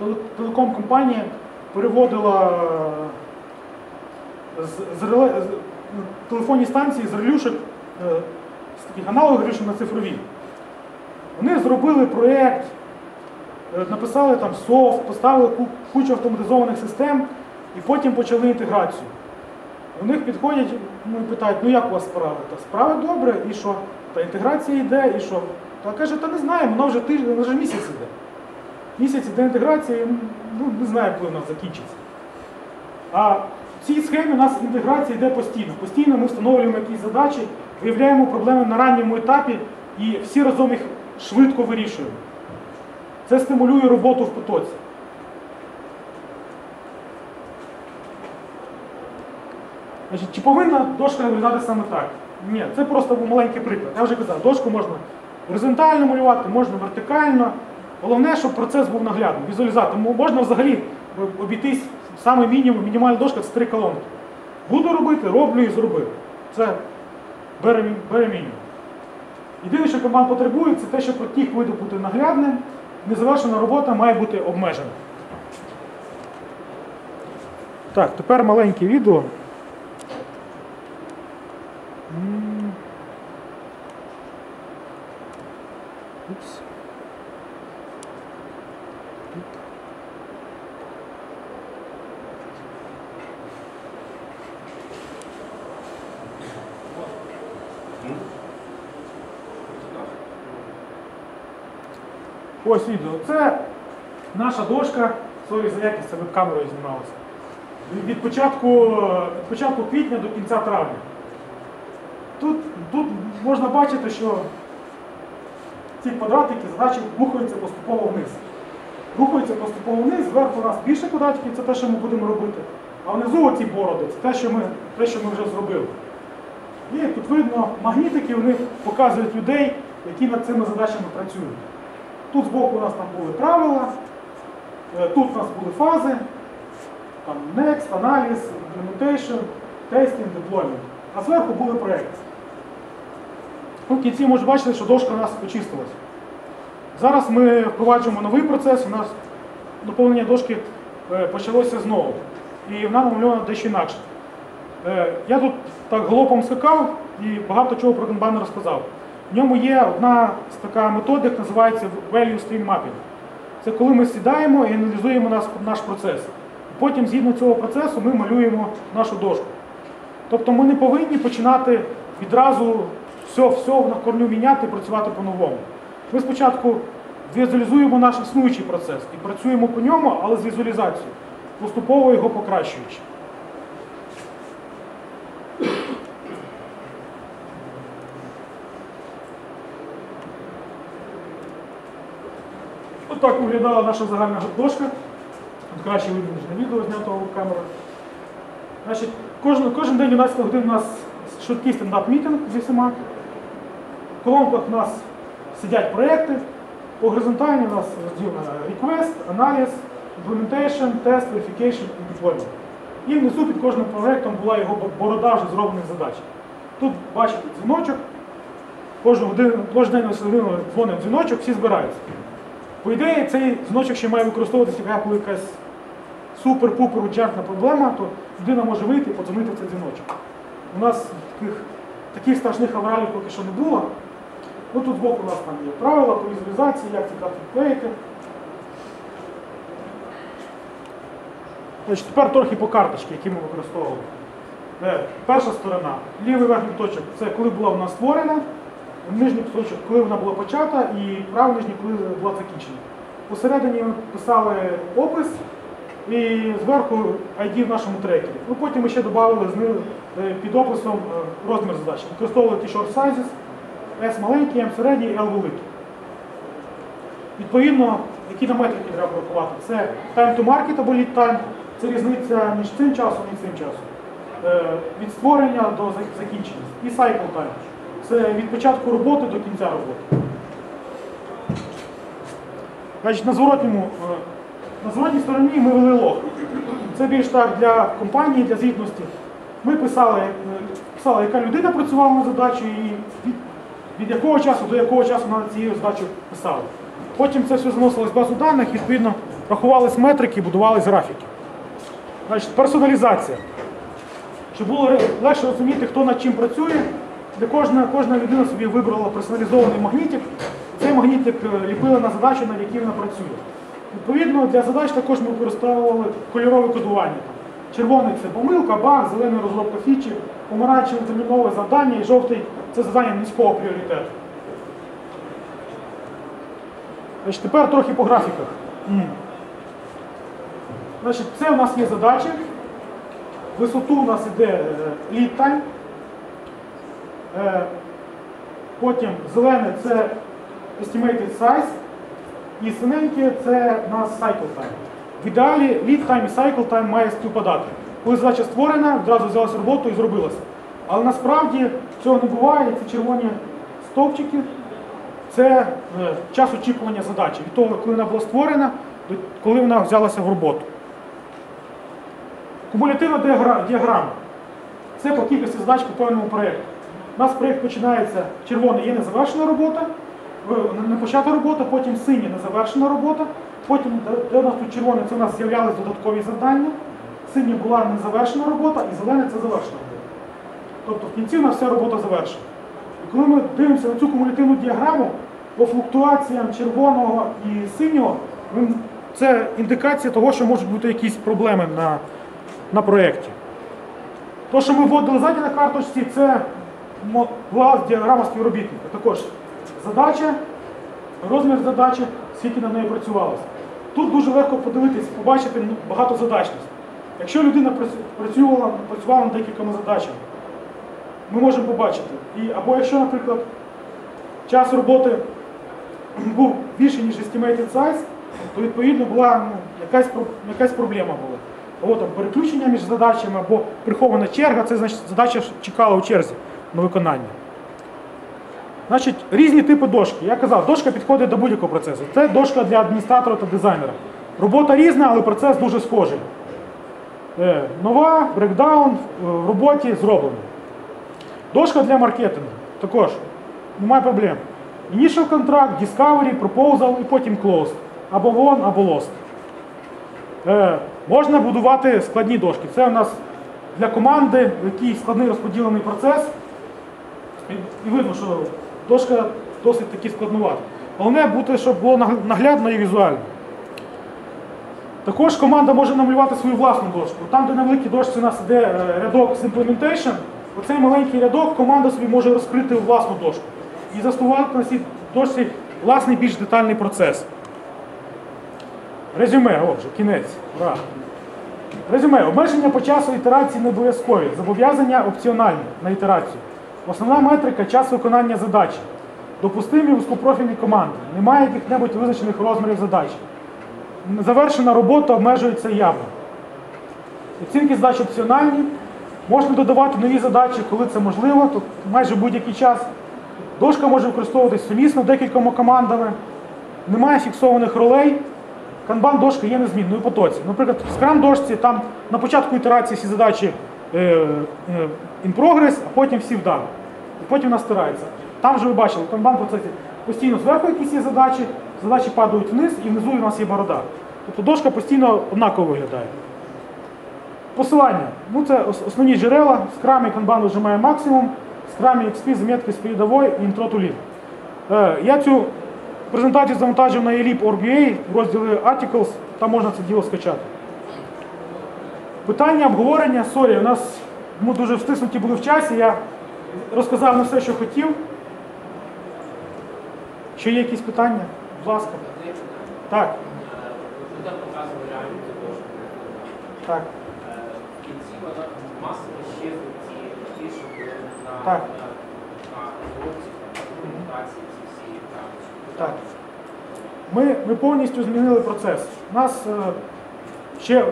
теле- телеком-компанія переводила е, з, з з- ну, телефонні станції з релюшок, е, з таких аналогів релюшок на цифрові. Вони зробили проєкт, е, написали там софт, поставили кучу автоматизованих систем і потім почали інтеграцію. У них підходять ну, і питають, ну як у вас справи? Та справи добре, і що? Та інтеграція йде, і що? Та каже, та не знаємо, вона вже тиждень, вже місяць іде. Місяць іде інтеграція, ну не знаю, коли вона закінчиться. А в цій схемі у нас інтеграція йде постійно. Постійно ми встановлюємо якісь задачі, виявляємо проблеми на ранньому етапі і всі разом їх швидко вирішуємо. Це стимулює роботу в потоці. Значить, чи повинна дошка виглядати саме так? Ні, це просто маленький приклад. Я вже казав, дошку можна горизонтально малювати, можна вертикально. Головне, щоб процес був наглядним, візуалізатор. Можна взагалі обійтись саме мінімум, мінімальна дошка це три колонки. Буду робити, роблю і зробив. Це бере, мінімум. Єдине, що команд потребує, це те, що протік повинен бути наглядним, незавершена робота має бути обмежена. Так, тепер маленьке відео. Ось відео. Це наша дошка, сорі за якість, це веб-камерою знімалося. Від- початку, від початку квітня до кінця травня. Тут, тут можна бачити, що ці квадратики задачі рухаються поступово вниз. Рухаються поступово вниз, зверху у нас більше квадратиків, це те, що ми будемо робити. А внизу оці бороди, це те, що ми, те, що ми вже зробили. І тут видно магнітики, вони показують людей, які над цими задачами працюють. Тут збоку у нас там були правила, е, тут у нас були фази, там Next, аналіз, implementation, testing, deployment. А зверху були проекти. Ну, в кінці можна бачити, що дошка у нас очистилась. Зараз ми впроваджуємо новий процес, у нас доповнення дошки е, почалося знову. І вона намальована дещо інакше. Е, Я тут так галопом скакав і багато чого про Kanban розказав. В ньому є одна з така методик, називається Value Stream Mapping. Це коли ми сідаємо і аналізуємо наш, наш процес. Потім, згідно цього процесу, ми малюємо нашу дошку. Тобто ми не повинні починати відразу все, все на корню міняти і працювати по-новому. Ми спочатку візуалізуємо наш існуючий процес і працюємо по ньому, але з візуалізацією, поступово його покращуючи. Виглядала наша загальна дошка. Тут краще видно, на відео знятого камерою. Значить, кожен, кожен день 11 годин у нас швидкий стендап-мітинг зі всіма. В колонках у нас сидять проекти. По горизонталі у нас розділено request, аналіз, implementation, test, verification і deployment. І внизу під кожним проектом була його борода вже зроблених задач. Тут бачите дзвіночок. Кожен день на годину дзвонить дзвіночок, всі збираються. По ідеї, цей дзвіночок ще має використовуватися, як коли якась супер-пупер учертна проблема, то людина може вийти і подзвонити в цей дзвіночок. У нас таких, таких страшних авралів поки що не було. Ну тут збоку у нас там є правила по візуалізації, як ці карти вклеїти. Значить, тепер трохи по карточці, які ми використовували. Е, Перша сторона, лівий верхній точок це коли була вона створена, нижній точок, коли вона була почата, і правий нижній, коли була закінчена. Посередині ми писали опис і зверху ID в нашому трекері. Ну, потім ми ще додали е, під описом е, розмір задач. Використовували ті short sizes, S маленький, M середній, L великий. Відповідно, які на метрики треба порахувати? Це time to market або lead time, це різниця між цим часом і цим часом. Е, Від створення до закінчення. І cycle time. Це від початку роботи до кінця роботи. Значить, на зворотньому, е, на зворотній стороні ми вели лог. Це більш так для компанії, для звітності. Ми писали, е, писали, яка людина працювала над задачею і від, від якого часу до якого часу над цією задачею писали. Потім це все заносилось в базу даних, відповідно, рахувались метрики, будувались графіки. Значить, персоналізація. Щоб було легше розуміти, хто над чим працює, для кожна, кожна людина собі вибрала персоналізований магнітик. Цей магнітик е, ліпили на задачу, над якій вона працює. Відповідно, для задач також ми використовували кольорове кодування. Червоний це помилка, баг, зелений розробка фічі, помаранчевий термінове завдання і жовтий це завдання низького пріоритету. Значить, тепер трохи по графіках. Значить, це у нас є задачі. Висоту у нас іде е, lead time. Е, Потім зелене це estimated size. І синеньке це у нас cycle time. В ідеалі lead time і cycle time має співпадати. Коли задача створена, одразу взялася роботу і зробилася. Але насправді цього не буває, ці червоні стовпчики це е, час очікування задачі. Від того, коли вона була створена, до коли вона взялася в роботу. Кумулятивна діаграма. Це по кількості задач по певному проєкту. У нас проєкт починається червоний є незавершена робота, не почата робота, потім синя незавершена робота, потім де- у нас тут червоне, це у нас з'являлись додаткові завдання, синя була незавершена робота і зелене це завершена робота. Тобто в кінці у нас вся робота завершена. І коли ми дивимося на цю кумулятивну діаграму, по флуктуаціям червоного і синього, це індикація того, що можуть бути якісь проблеми на, на проєкті. То, що ми вводили ззаді на карточці, це була діаграма співробітника. Також задача, розмір задачі, скільки на неї працювалося. Тут дуже легко подивитись, побачити ну, багатозадачність. Якщо людина працювала, працювала над декількома задачами, ми можемо побачити. І, або якщо, наприклад, час роботи був більше, ніж estimated size, то відповідно була ну, якась, якась проблема була. Або там переключення між задачами, або прихована черга, це значить задача чекала у черзі на виконання. Значить, різні типи дошки. Я казав, дошка підходить до будь-якого процесу. Це дошка для адміністратора та дизайнера. Робота різна, але процес дуже схожий. Е, Нова, брекдаун е, в роботі зроблено. Дошка для маркетингу також. Немає проблем. Initial contract, Discovery, Proposal і потім Closed. Або Won, або Lost. Е, можна будувати складні дошки. Це у нас для команди, в складний розподілений процес. І, видно, що дошка досить таки складнувата. Головне бути, щоб було наглядно і візуально. Також команда може намалювати свою власну дошку. Там, де на великій дошці у нас йде е, рядок з implementation, оцей маленький рядок команда собі може розкрити власну дошку і заснувати на цій дошці власний більш детальний процес. Резюме, отже, кінець. Ура. Резюме. Обмеження по часу ітерації не обов'язкові. Зобов'язання опціональні на ітерацію. Основна метрика час виконання задачі. Допустимі вузькопрофільні команди. Немає яких-небудь визначених розмірів задачі. Завершена робота обмежується явно. Оцінки задач опціональні. Можна додавати нові задачі, коли це можливо, тобто майже будь-який час. Дошка може використовуватись сумісно декількома командами. Немає фіксованих ролей. Канбан дошка є незмінною потоці. Наприклад, в скрам дошці там на початку ітерації всі задачі in progress, а потім всі вдано. І потім вона стирається. Там же ви бачили, в канбан процесі постійно зверху якісь є задачі, задачі падають вниз і внизу у нас є борода. Тобто дошка постійно однаково виглядає. Посилання. Ну, це основні джерела. В скрамі канбан вижимає максимум, в скрамі XP заметки з передової і інтро lead. Е, Я цю презентацію завантажив на ELIP ORBA в розділі Articles, там можна це діло скачати. Питання обговорення, сорі, у нас ми дуже встиснуті були в часі, я розказав на все, що хотів. Ще є якісь питання? Будь ласка. Так, там показували реальну цю так. Кінці вона масово щезнуть на, Так. на, документації, ці. Так. Ми, ми повністю змінили процес. У нас е, ще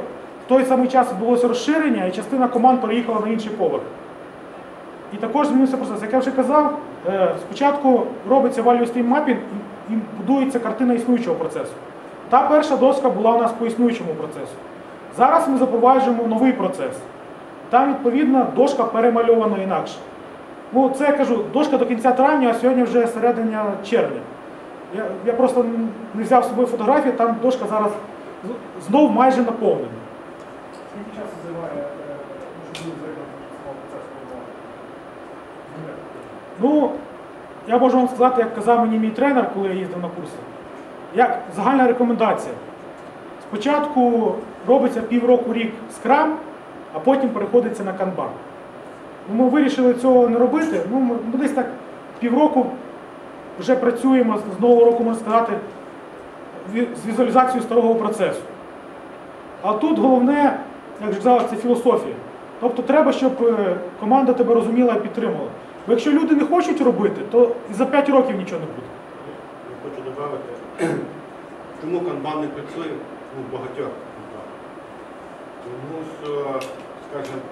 в той самий час відбулося розширення, і частина команд переїхала на інший поверх. І також змінився процес. Як я вже казав, е, спочатку робиться value stream mapping і, будується картина існуючого процесу. Та перша доска була у нас по існуючому процесу. Зараз ми запроваджуємо новий процес. Там, відповідно, дошка перемальована інакше. Ну, це я кажу, дошка до кінця травня, а сьогодні вже середина червня. Я, я просто не взяв з собою фотографії, там дошка зараз знов майже наповнені. Скільки часу займає, е, щоб виконати самого процесу? Ну, я можу вам сказати, як казав мені мій тренер, коли я їздив на курси. Як загальна рекомендація. Спочатку робиться півроку рік скрам, а потім переходиться на канбан. Ну, ми вирішили цього не робити. Ну, ми десь так півроку вже працюємо з нового року, можна сказати, з візуалізацією старого процесу. А тут головне, як вже казав, це філософія. Тобто треба, щоб е, команда тебе розуміла і підтримувала. Бо якщо люди не хочуть робити, то і за 5 років нічого не буде. Я хочу додати, чому канбан не працює ну, в багатьох компаніях. Тому що, скажімо,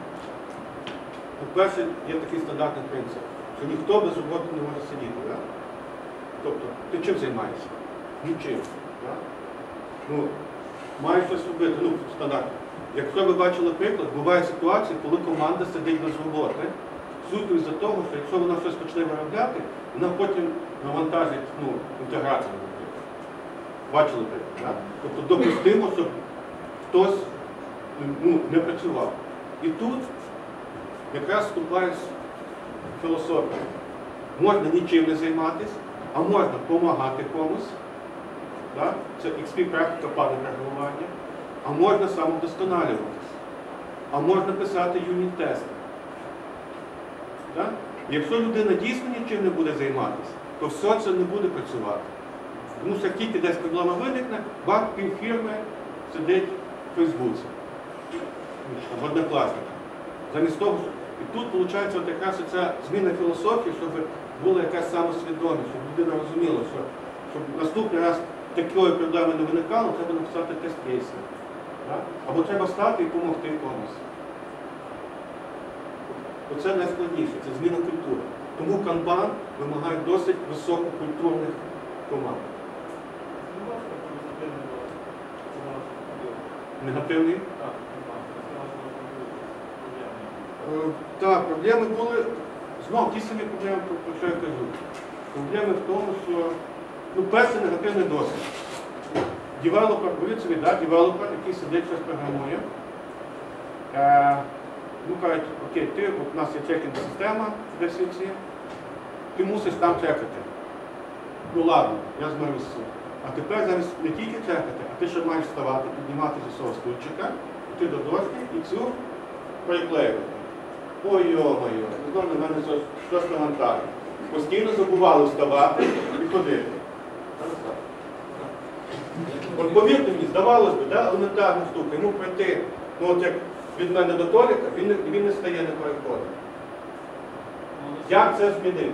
по-перше, є такий стандартний принцип, що ніхто без роботи не може сидіти. Да? Тобто, ти чим займаєшся? Нічим. Да? Ну, маєш щось робити, ну, стандартно. Якщо ви бачили приклад, буває ситуація, коли команда сидить без роботи, суто із-за того, що якщо вона щось почне виробляти, вона потім навантажить ну, інтеграцію. Бачили приклад, да? Тобто допустимо, щоб хтось ну, не працював. І тут якраз вступає філософія. Можна нічим не займатися, а можна допомагати комусь. Да? Це XP практика падає реагування. А можна самовдосконалюватися. А можна писати юніт-тести. Якщо людина дійсно нічим не буде займатися, то все це не буде працювати. Тому що тільки десь проблема виникне, бак півфірми сидить в Фейсбуці. В однокласниках. Замість того. І тут виходить якраз ця зміна філософії, щоб була якась самосвідомість, щоб людина розуміла, що щоб наступний раз такої проблеми не виникало, треба написати тест кейси. Або треба стати і допомогти комусь. Оце найскладніше, це зміна культури. Тому канбан вимагає досить висококультурних команд. Негативний? Е, Так, проблеми були, знову ті самі проблеми, про, про що я кажу. Проблеми в тому, що ну, перший негативний досвід. Девелопер, уявіть собі, да, девелопер, який сидить, щось програмує. Е, ну кажуть, окей, ти, от у нас є чекінг система в ці, ти мусиш там чекати. Ну ладно, я змирюся. з цим. А тепер зараз не тільки чекати, а ти ще маєш вставати, піднімати зі свого стульчика, йти до дошки і цю приклеювати. Ой, йо-моє, знову на мене щось, навантажить. Постійно забували вставати і ходити. От повірте мені, здавалось би, да, елементарна штука, йому прийти, ну от як від мене до Толіка, він, він не стає не переходить. Як це змінити?